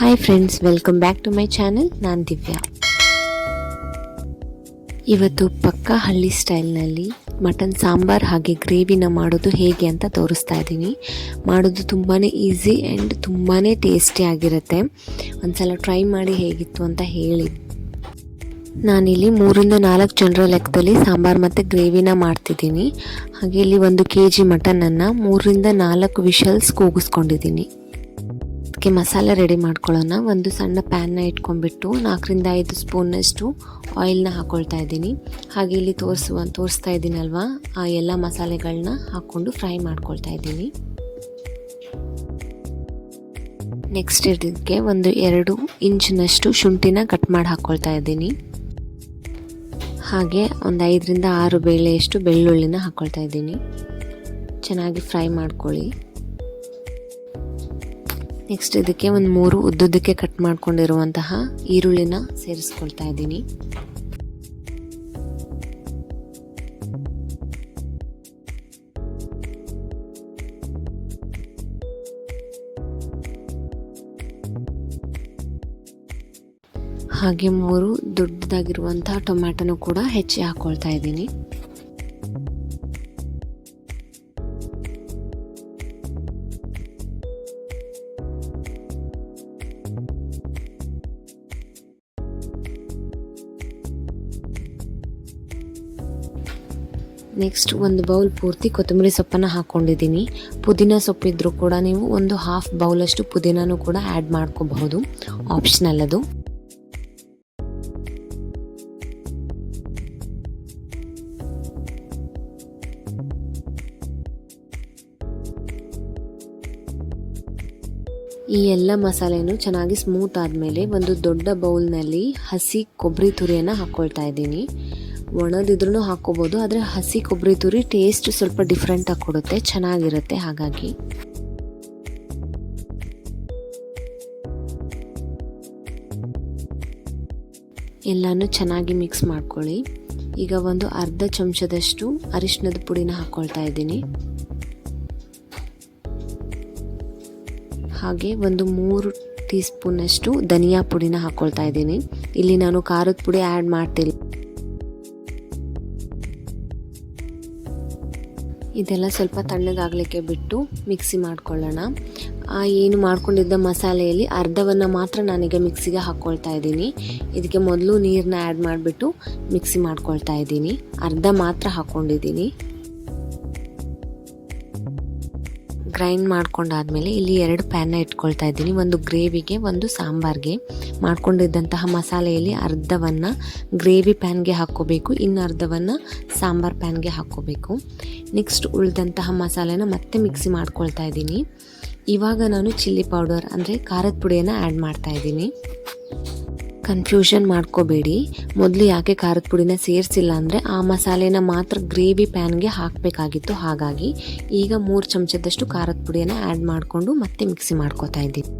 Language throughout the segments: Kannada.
Hi friends welcome back to my channel ನಾನು ದಿವ್ಯಾ. ಇವತ್ತು ಪಕ್ಕಾ ಹಳ್ಳಿ ಸ್ಟೈಲ್ನಲ್ಲಿ ಮಟನ್ ಸಾಂಬಾರ್ ಹಾಗೆ ಗ್ರೇವಿನ ಮಾಡೋದು ಹೇಗೆ ಅಂತ ತೋರಿಸ್ತಾ ಇದ್ದೀನಿ. ಮಾಡೋದು ತುಂಬಾ ಈಸಿ ಆ್ಯಂಡ್ ತುಂಬಾ ಟೇಸ್ಟಿ ಆಗಿರುತ್ತೆ. ಒಂದ್ಸಲ ಟ್ರೈ ಮಾಡಿ ಹೇಗಿತ್ತು ಅಂತ ಹೇಳಿ. ನಾನಿಲ್ಲಿ ಮೂರಿಂದ ನಾಲ್ಕು ಜನರ ಲೆಕ್ಕದಲ್ಲಿ ಸಾಂಬಾರ್ ಮತ್ತು ಗ್ರೇವಿನ ಮಾಡ್ತಿದ್ದೀನಿ. ಹಾಗೆ ಇಲ್ಲಿ ಒಂದು ಕೆ ಜಿ ಮಟನನ್ನು ಮೂರರಿಂದ ನಾಲ್ಕು ವಿಷಲ್ಸ್ ಕೂಗಿಸ್ಕೊಂಡಿದ್ದೀನಿ. ಅದಕ್ಕೆ ಮಸಾಲೆ ರೆಡಿ ಮಾಡ್ಕೊಳ್ಳೋಣ. ಒಂದು ಸಣ್ಣ ಪ್ಯಾನ್ನ ಇಟ್ಕೊಂಡ್ಬಿಟ್ಟು ನಾಲ್ಕರಿಂದ ಐದು ಸ್ಪೂನಷ್ಟು ಆಯಿಲ್ನ ಹಾಕ್ಕೊಳ್ತಾ ಇದ್ದೀನಿ. ಹಾಗೆ ಇಲ್ಲಿ ತೋರಿಸುವ, ತೋರಿಸ್ತಾ ಇದ್ದೀನಲ್ವಾ? ಆ ಎಲ್ಲ ಮಸಾಲೆಗಳನ್ನ ಹಾಕ್ಕೊಂಡು ಫ್ರೈ ಮಾಡ್ಕೊಳ್ತಾ ಇದ್ದೀನಿ. ನೆಕ್ಸ್ಟ್ ಇದಕ್ಕೆ ಒಂದು ಎರಡು ಇಂಚಿನಷ್ಟು ಶುಂಠಿನ ಕಟ್ ಮಾಡಿ ಹಾಕ್ಕೊಳ್ತಾ ಇದ್ದೀನಿ. ಹಾಗೆ ಒಂದು ಐದರಿಂದ ಆರು ಬೇಳೆಯಷ್ಟು ಬೆಳ್ಳುಳ್ಳಿನ ಹಾಕ್ಕೊಳ್ತಾ ಇದ್ದೀನಿ. ಚೆನ್ನಾಗಿ ಫ್ರೈ ಮಾಡ್ಕೊಳ್ಳಿ. ನೆಕ್ಸ್ಟ್ ಇದಕ್ಕೆ ಒಂದು ಮೂರು ಉದ್ದುದ್ದಕ್ಕೆ ಕಟ್ ಮಾಡ್ಕೊಂಡಿರುವಂತಹ ಈರುಳ್ಳಿನ ಸೇರಿಸ್ಕೊಳ್ತಾ ಇದ್ದೀನಿ. ಹಾಗೆ ಮೂರು ದೊಡ್ಡದಾಗಿರುವಂತಹ ಟೊಮ್ಯಾಟೊನು ಕೂಡ ಹೆಚ್ಚಿ ಹಾಕ್ಕೊಳ್ತಾ ಇದ್ದೀನಿ. ನೆಕ್ಸ್ಟ್ ಒಂದು ಬೌಲ್ ಪೂರ್ತಿ ಕೊತ್ತಂಬರಿ ಸೊಪ್ಪನ್ನು ಹಾಕ್ಕೊಂಡಿದ್ದೀನಿ ಪುದೀನ ಸೊಪ್ಪಿದ್ರೂ ಕೂಡ ನೀವು ಒಂದು ಹಾಫ್ ಬೌಲಷ್ಟು ಪುದೀನೂ ಕೂಡ ಆ್ಯಡ್ ಮಾಡ್ಕೋಬಹುದು. ಆಪ್ಷನಲ್ ಅದು. ಈ ಎಲ್ಲ ಮಸಾಲೆಯನ್ನು ಚೆನ್ನಾಗಿ ಸ್ಮೂತ್ ಆದಮೇಲೆ ಒಂದು ದೊಡ್ಡ ಬೌಲ್ನಲ್ಲಿ ಹಸಿ ಕೊಬ್ಬರಿ ತುರಿಯನ್ನು ಹಾಕ್ಕೊಳ್ತಾ ಇದ್ದೀನಿ. ಒಣದಿದ್ರೂ ಹಾಕೋಬಹುದು ಆದರೆ ಹಸಿ ಕೊಬ್ಬರಿ ತುರಿ ಟೇಸ್ಟ್ ಸ್ವಲ್ಪ ಡಿಫ್ರೆಂಟಾಗಿ ಕೊಡುತ್ತೆ, ಚೆನ್ನಾಗಿರುತ್ತೆ ಹಾಗಾಗಿ. ಎಲ್ಲನೂ ಚೆನ್ನಾಗಿ ಮಿಕ್ಸ್ ಮಾಡ್ಕೊಳ್ಳಿ. ಈಗ ಒಂದು ಅರ್ಧ ಚಮಚದಷ್ಟು ಅರಿಶಿನದ ಪುಡಿನ ಹಾಕ್ಕೊಳ್ತಾ ಇದ್ದೀನಿ. ಹಾಗೆ ಒಂದು ಮೂರು ಟೀ ಸ್ಪೂನಷ್ಟು ಧನಿಯಾ ಪುಡಿನ ಹಾಕ್ಕೊಳ್ತಾ ಇದ್ದೀನಿ. ಇಲ್ಲಿ ನಾನು ಖಾರದ ಪುಡಿ ಆ್ಯಡ್ ಮಾಡ್ತಿಲ್ಲ. ಇದೆಲ್ಲ ಸ್ವಲ್ಪ ತಣ್ಣಗಾಗಲಿಕ್ಕೆ ಬಿಟ್ಟು ಮಿಕ್ಸಿ ಮಾಡ್ಕೊಳ್ಳೋಣ. ಏನು ಮಾಡ್ಕೊಂಡಿದ್ದ ಮಸಾಲೆಯಲ್ಲಿ ಅರ್ಧವನ್ನು ಮಾತ್ರ ನಾನೀಗ ಮಿಕ್ಸಿಗೆ ಹಾಕ್ಕೊಳ್ತಾ ಇದ್ದೀನಿ. ಇದಕ್ಕೆ ಮೊದಲು ನೀರನ್ನ ಆ್ಯಡ್ ಮಾಡಿಬಿಟ್ಟು ಮಿಕ್ಸಿ ಮಾಡ್ಕೊಳ್ತಾ ಇದ್ದೀನಿ. ಅರ್ಧ ಮಾತ್ರ ಹಾಕ್ಕೊಂಡಿದ್ದೀನಿ. ಗ್ರೈಂಡ್ ಮಾಡ್ಕೊಂಡಾದ್ಮೇಲೆ ಇಲ್ಲಿ ಎರಡು ಪ್ಯಾನ್ನ ಇಟ್ಕೊಳ್ತಾ ಇದ್ದೀನಿ. ಒಂದು ಗ್ರೇವಿಗೆ ಒಂದು ಸಾಂಬಾರ್ಗೆ. ಮಾಡ್ಕೊಂಡಿದ್ದಂತಹ ಮಸಾಲೆಯಲ್ಲಿ ಅರ್ಧವನ್ನು ಗ್ರೇವಿ ಪ್ಯಾನ್ಗೆ ಹಾಕ್ಕೋಬೇಕು, ಇನ್ನು ಅರ್ಧವನ್ನು ಸಾಂಬಾರ್ ಪ್ಯಾನ್ಗೆ ಹಾಕ್ಕೋಬೇಕು. ನೆಕ್ಸ್ಟ್ ಉಳಿದಂತಹ ಮಸಾಲೆನ ಮತ್ತೆ ಮಿಕ್ಸಿ ಮಾಡ್ಕೊಳ್ತಾ ಇದ್ದೀನಿ. ಇವಾಗ ನಾನು ಚಿಲ್ಲಿ ಪೌಡರ್ ಅಂದರೆ ಖಾರದ ಪುಡಿಯನ್ನು ಆ್ಯಡ್ ಮಾಡ್ತಾ ಇದ್ದೀನಿ. ಕನ್ಫ್ಯೂಷನ್ ಮಾಡ್ಕೋಬೇಡಿ. ಮೊದಲು ಯಾಕೆ ಖಾರದ ಪುಡಿನ ಸೇರಿಸಿಲ್ಲ ಅಂದರೆ ಆ ಮಸಾಲೆನ ಮಾತ್ರ ಗ್ರೇವಿ ಪ್ಯಾನ್ಗೆ ಹಾಕಬೇಕಾಗಿತ್ತು. ಹಾಗಾಗಿ ಈಗ ಮೂರು ಚಮಚದಷ್ಟು ಖಾರದ ಪುಡಿಯನ್ನು ಆ್ಯಡ್ ಮಾಡಿಕೊಂಡು ಮತ್ತೆ ಮಿಕ್ಸಿ ಮಾಡ್ಕೋತಾ ಇದ್ದೀನಿ.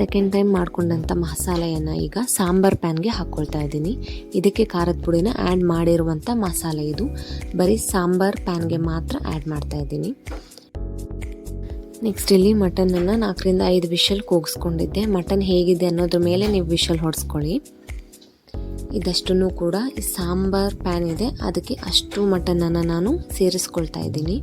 ಸೆಕೆಂಡ್ ಟೈಮ್ ಮಾಡ್ಕೊಂಡಂಥ ಮಸಾಲೆಯನ್ನು ಈಗ ಸಾಂಬಾರ್ ಪ್ಯಾನ್ಗೆ ಹಾಕ್ಕೊಳ್ತಾ ಇದ್ದೀನಿ. ಇದಕ್ಕೆ ಖಾರದ ಪುಡಿನ ಆ್ಯಡ್ ಮಾಡಿರುವಂಥ ಮಸಾಲೆ ಇದು. ಬರೀ ಸಾಂಬಾರ್ ಪ್ಯಾನ್ಗೆ ಮಾತ್ರ ಆ್ಯಡ್ ಮಾಡ್ತಾ ಇದ್ದೀನಿ. ನೆಕ್ಸ್ಟ್ ಇಲ್ಲಿ ಮಟನನ್ನು ನಾಲ್ಕರಿಂದ ಐದು ವಿಷಲ್ ಕೂಗಿಸ್ಕೊಂಡಿದ್ದೆ. ಮಟನ್ ಹೇಗಿದೆ ಅನ್ನೋದ್ರ ಮೇಲೆ ನೀವು ವಿಷಲ್ ಹೊಡೆಸ್ಕೊಳ್ಳಿ. ಇದಷ್ಟು ಕೂಡ ಈ ಸಾಂಬಾರ್ ಪ್ಯಾನ್ ಇದೆ. ಅದಕ್ಕೆ ಅಷ್ಟು ಮಟನನ್ನು ನಾನು ಸೇರಿಸ್ಕೊಳ್ತಾ ಇದ್ದೀನಿ.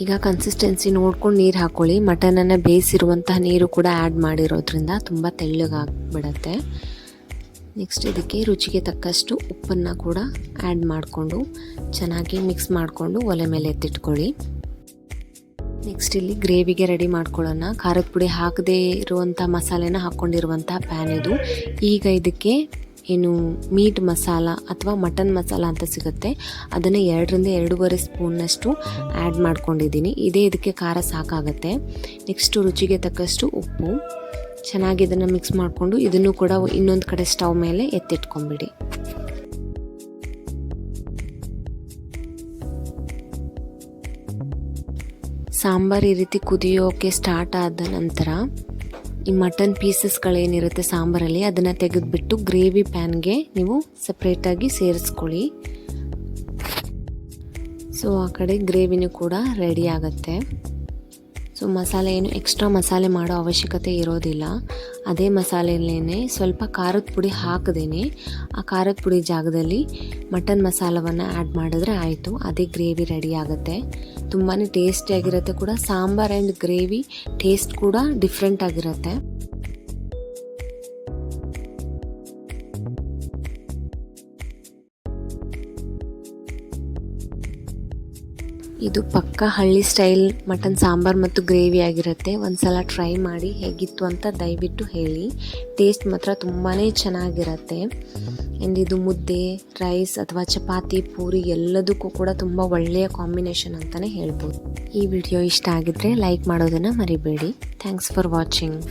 ಈಗ ಕನ್ಸಿಸ್ಟೆನ್ಸಿ ನೋಡ್ಕೊಂಡು ನೀರು ಹಾಕ್ಕೊಳ್ಳಿ ಮಟನನ್ನು ಬೇಯಿಸಿರುವಂತಹ ನೀರು ಕೂಡ ಆ್ಯಡ್ ಮಾಡಿರೋದ್ರಿಂದ ತುಂಬ ತೆಳ್ಳಗಾಗ್ಬಿಡತ್ತೆ. ನೆಕ್ಸ್ಟ್ ಇದಕ್ಕೆ ರುಚಿಗೆ ತಕ್ಕಷ್ಟು ಉಪ್ಪನ್ನು ಕೂಡ ಆ್ಯಡ್ ಮಾಡಿಕೊಂಡು ಚೆನ್ನಾಗಿ ಮಿಕ್ಸ್ ಮಾಡಿಕೊಂಡು ಒಲೆ ಮೇಲೆ ಎತ್ತಿಟ್ಕೊಳ್ಳಿ. ನೆಕ್ಸ್ಟ್ ಇಲ್ಲಿ ಗ್ರೇವಿಗೆ ರೆಡಿ ಮಾಡ್ಕೊಳ್ಳೋಣ. ಖಾರದ ಪುಡಿ ಹಾಕದೇ ಇರುವಂಥ ಮಸಾಲೆನ ಹಾಕ್ಕೊಂಡಿರುವಂಥ ಪ್ಯಾನ್ ಇದು. ಈಗ ಇದಕ್ಕೆ ಏನು ಮೀಟ್ ಮಸಾಲ ಅಥವಾ ಮಟನ್ ಮಸಾಲ ಅಂತ ಸಿಗುತ್ತೆ. ಅದನ್ನು ಎರಡರಿಂದ ಎರಡೂವರೆ ಸ್ಪೂನ್ನಷ್ಟು ಆ್ಯಡ್ ಮಾಡ್ಕೊಂಡಿದ್ದೀನಿ. ಇದೇ ಇದಕ್ಕೆ ಖಾರ ಸಾಕಾಗುತ್ತೆ. ನೆಕ್ಸ್ಟು ರುಚಿಗೆ ತಕ್ಕಷ್ಟು ಉಪ್ಪು. ಚೆನ್ನಾಗಿ ಇದನ್ನು ಮಿಕ್ಸ್ ಮಾಡಿಕೊಂಡು ಇದನ್ನು ಕೂಡ ಇನ್ನೊಂದು ಕಡೆ ಸ್ಟವ್ ಮೇಲೆ ಎತ್ತಿಟ್ಕೊಂಬಿಡಿ. ಸಾಂಬಾರು ಈ ರೀತಿ ಕುದಿಯೋಕೆ ಸ್ಟಾರ್ಟ್ ಆದ ನಂತರ ಈ ಮಟನ್ ಪೀಸಸ್ಗಳೇನಿರುತ್ತೆ ಸಾಂಬಾರಲ್ಲಿ, ಅದನ್ನು ತೆಗೆದುಬಿಟ್ಟು ಗ್ರೇವಿ ಪ್ಯಾನ್ಗೆ ನೀವು ಸಪ್ರೇಟಾಗಿ ಸೇರಿಸ್ಕೊಳ್ಳಿ. ಸೊ ಆ ಕಡೆ ಗ್ರೇವಿನೂ ಕೂಡ ರೆಡಿ ಆಗುತ್ತೆ. ಸೊ ಮಸಾಲೆ ಏನು ಎಕ್ಸ್ಟ್ರಾ ಮಸಾಲೆ ಮಾಡೋ ಅವಶ್ಯಕತೆ ಇರೋದಿಲ್ಲ. ಅದೇ ಮಸಾಲೆಯಲ್ಲೇ ಸ್ವಲ್ಪ ಖಾರದ ಪುಡಿ ಹಾಕಿದೇನೆ. ಆ ಖಾರದ ಪುಡಿ ಜಾಗದಲ್ಲಿ ಮಟನ್ ಮಸಾಲವನ್ನು ಆ್ಯಡ್ ಮಾಡಿದ್ರೆ ಆಯಿತು. ಅದೇ ಗ್ರೇವಿ ರೆಡಿ ಆಗುತ್ತೆ. ತುಂಬಾ ಟೇಸ್ಟಿಯಾಗಿರುತ್ತೆ ಕೂಡ. ಸಾಂಬಾರ್ ಆ್ಯಂಡ್ ಗ್ರೇವಿ ಟೇಸ್ಟ್ ಕೂಡ ಡಿಫ್ರೆಂಟ್ ಆಗಿರುತ್ತೆ. ಇದು ಪಕ್ಕ ಹಳ್ಳಿ ಸ್ಟೈಲ್ ಮಟನ್, ಸಾಂಬಾರ್ ಮತ್ತು ಗ್ರೇವಿ ಆಗಿರುತ್ತೆ. ಒಂದ್ಸಲ ಟ್ರೈ ಮಾಡಿ ಹೇಗಿತ್ತು ಅಂತ ದಯವಿಟ್ಟು ಹೇಳಿ. ಟೇಸ್ಟ್ ಮಾತ್ರ ತುಂಬಾ ಚೆನ್ನಾಗಿರುತ್ತೆ. ಆ್ಯಂಡ್ ಇದು ಮುದ್ದೆ ರೈಸ್ ಅಥವಾ ಚಪಾತಿ, ಪೂರಿ ಎಲ್ಲದಕ್ಕೂ ಕೂಡ ತುಂಬ ಒಳ್ಳೆಯ ಕಾಂಬಿನೇಷನ್ ಅಂತಲೇ ಹೇಳ್ಬೋದು. ಈ ವಿಡಿಯೋ ಇಷ್ಟ ಆಗಿದ್ರೆ ಲೈಕ್ ಮಾಡೋದನ್ನು ಮರಿಬೇಡಿ. Thanks for watching